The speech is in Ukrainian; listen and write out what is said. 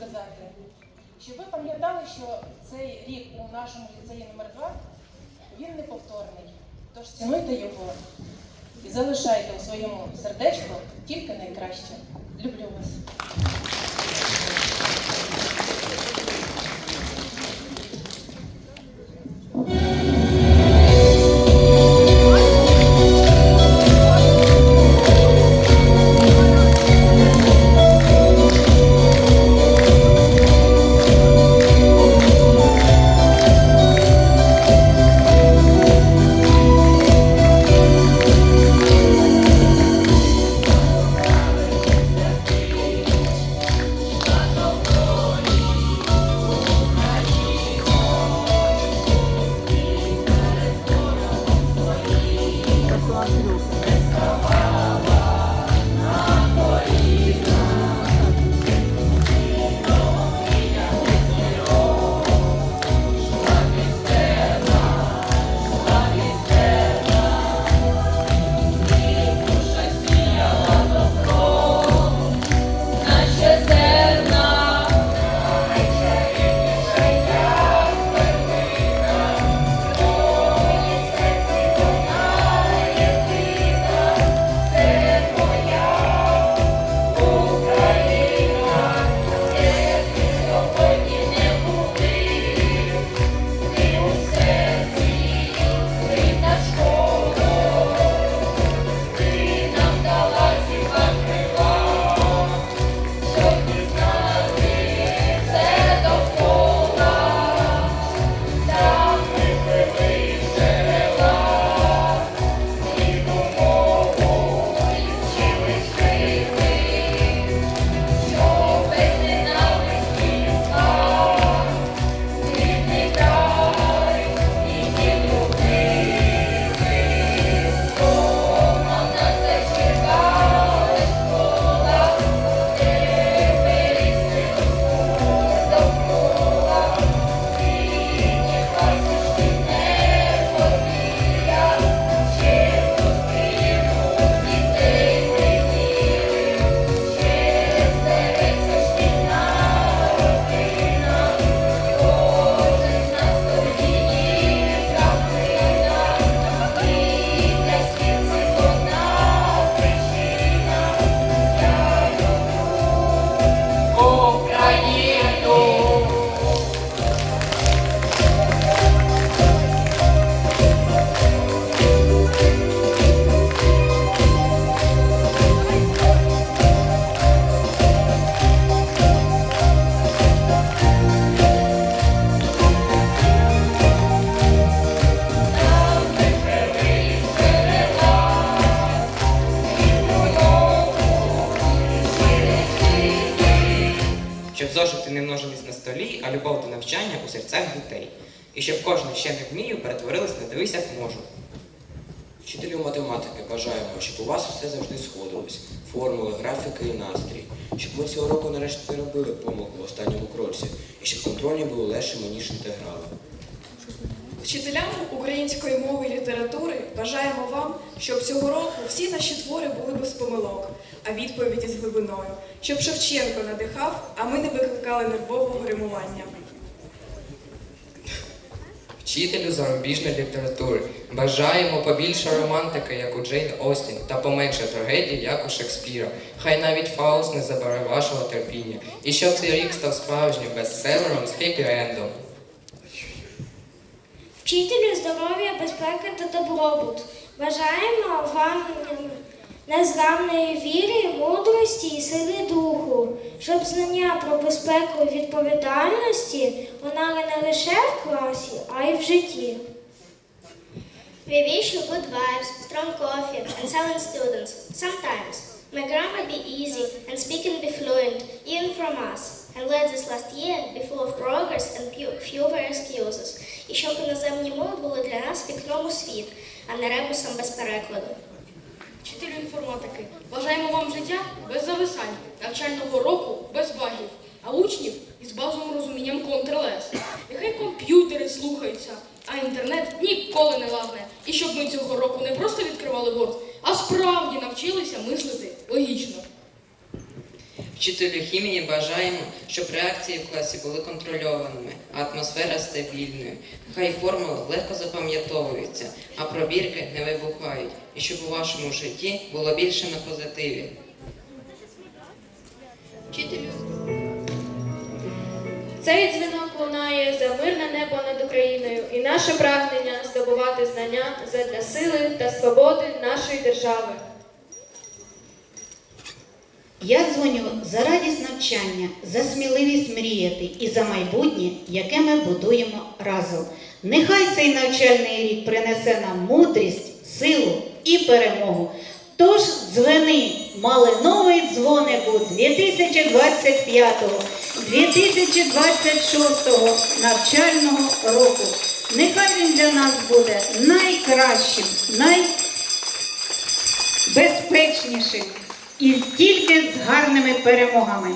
сказати, щоб ви пам'ятали, що цей рік у нашому ліцеї номер 2 він неповторний. Тож цінуйте його і залишайте у своєму сердечку тільки найкраще. Люблю вас. Щоб зошити не множились на столі, а любов до навчання у серцях дітей. І щоб кожен ще не вмію перетворилась на дивись, як можу. Вчителю математики бажаємо, щоб у вас все завжди сходилось. Формули, графіки і настрій. Щоб ми цього року нарешті не робили помилку в останньому кроці. І щоб контрольні були легшими, ніж інтеграли. Вчителям української мови і літератури бажаємо вам, щоб цього року всі наші твори були без помилок, а відповіді з глибиною, щоб Шевченко надихав, а ми не викликали нервового гримування. Вчителю зарубіжної літератури бажаємо побільше романтики, як у Джейн Остін, та поменше трагедії, як у Шекспіра. Хай навіть Фауст не забере вашого терпіння. І щоб цей рік став справжнім бестселером з хеппі-ендом. Вчителю здоров'я, безпеки та добробут. Бажаємо вам незламної віри, мудрості і сили духу, щоб знання про безпеку і відповідальності лунали не лише в класі, а й в житті. We wish you good vibes, strong coffee, and silent students. Sometimes. May grammar be easy and speaking be fluent, even from us. And let this last year be full of progress and fewer excuses. І щоб іноземні мови були для нас вікном у світ, а не ребусом без перекладу. Вчителю інформатики, бажаємо вам життя без зависань, навчального року без багів, а учнів із базовим розумінням Ctrl-S. Нехай комп'ютери слухаються, а інтернет ніколи не лагне. І щоб ми цього року не просто відкривали Word, а справді навчилися мислити логічно. Вчителю хімії бажаємо, щоб реакції в класі були контрольованими, а атмосфера стабільною. Хай формули легко запам'ятовуються, а пробірки не вибухають, і щоб у вашому житті було більше на позитиві. Вчителю. Цей дзвінок лунає за мирне небо над Україною і наше прагнення здобувати знання задля сили та свободи нашої держави. Я дзвоню за радість навчання, за сміливість мріяти і за майбутнє, яке ми будуємо разом. Нехай цей навчальний рік принесе нам мудрість, силу і перемогу. Тож дзвени малиновий дзвонику 2025-2026 навчального року. Нехай він для нас буде найкращим, найбезпечнішим і тільки з гарними перемогами.